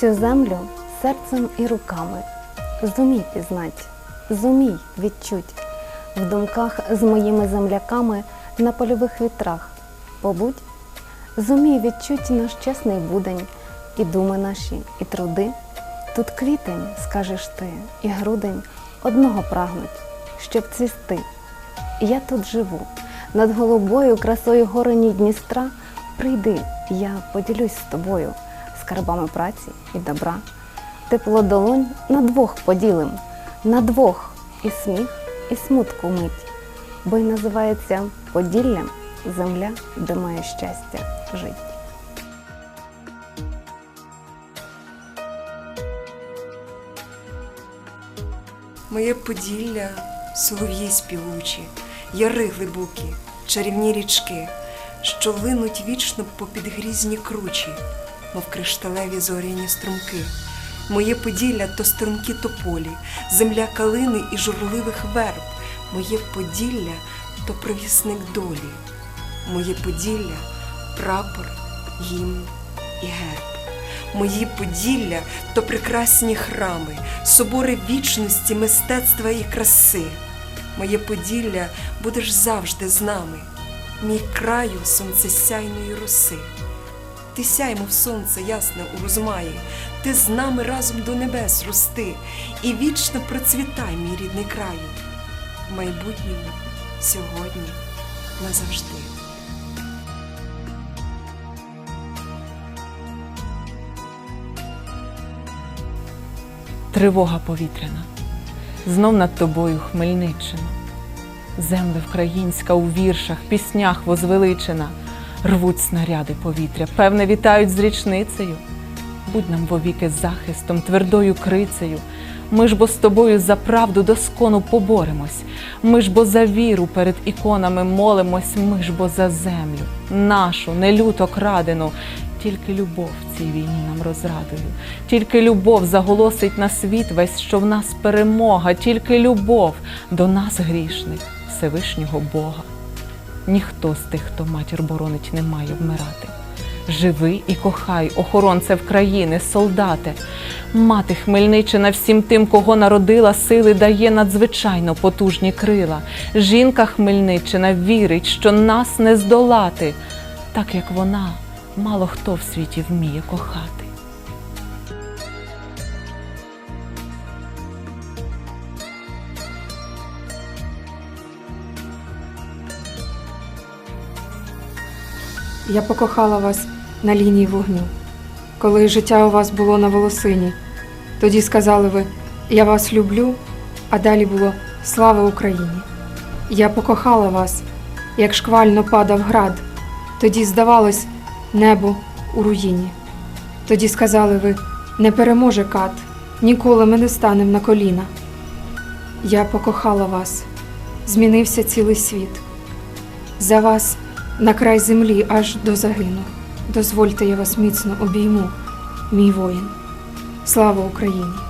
цю землю серцем і руками. Зумій пізнать, зумій відчуть в думках з моїми земляками на польових вітрах. Побудь, зумій відчуть наш чесний будень, і думи наші, і труди. Тут квітень, скажеш ти, і грудень одного прагнуть, щоб цвісти. Я тут живу, над голубою красою горені Дністра. Прийди, я поділюсь з тобою скарбами праці і добра. Тепло долонь на двох поділим, на двох і сміх, і смутку мить, бо й називається Поділлям земля, де має щастя жить. Моє Поділля, солов'ї співучі, яри глибокі, чарівні річки, що линуть вічно попід грізні кручі, мов кришталеві зоряні струмки. Моє Поділля то струнки тополі, земля калини і журливих верб. Моє Поділля то провісник долі. Моє Поділля прапор, гімн і герб. Мої Поділля то прекрасні храми, собори вічності, мистецтва і краси. Моє Поділля будеш завжди з нами, мій краю сонцесяйної роси. Ти сяй, мов сонце ясне у розмаї, ти з нами разом до небес рости, і вічно процвітай, мій рідний краю, в майбутньому, сьогодні, назавжди. Тривога повітряна, знов над тобою Хмельниччина. Земля українська у віршах, піснях возвеличена, рвуть снаряди повітря, певне, вітають з річницею. Будь нам вовіки захистом, твердою крицею. Ми ж бо з тобою за правду доскону поборемось. Ми ж бо за віру перед іконами молимось, ми ж бо за землю, нашу, не люто крадену. Тільки любов цій війні нам розрадою, тільки любов заголосить на світ весь, що в нас перемога, тільки любов до нас грішних, Всевишнього Бога. Ніхто з тих, хто матір боронить, не має вмирати. Живи і кохай, охоронце в країни, солдате. Мати Хмельниччина всім тим, кого народила, сили дає надзвичайно потужні крила. Жінка Хмельниччина вірить, що нас не здолати, так як вона мало хто в світі вміє кохати. Я покохала вас на лінії вогню, коли життя у вас було на волосині. Тоді сказали ви Я вас люблю, а далі було Слава Україні. Я покохала вас, як шквально падав град. Тоді здавалось небо у руїні. Тоді сказали ви Не переможе кат, ніколи ми не станем на коліна. Я покохала вас, змінився цілий світ. За вас на край землі аж до загину. Дозвольте, я вас міцно обійму, мій воїн. Слава Україні!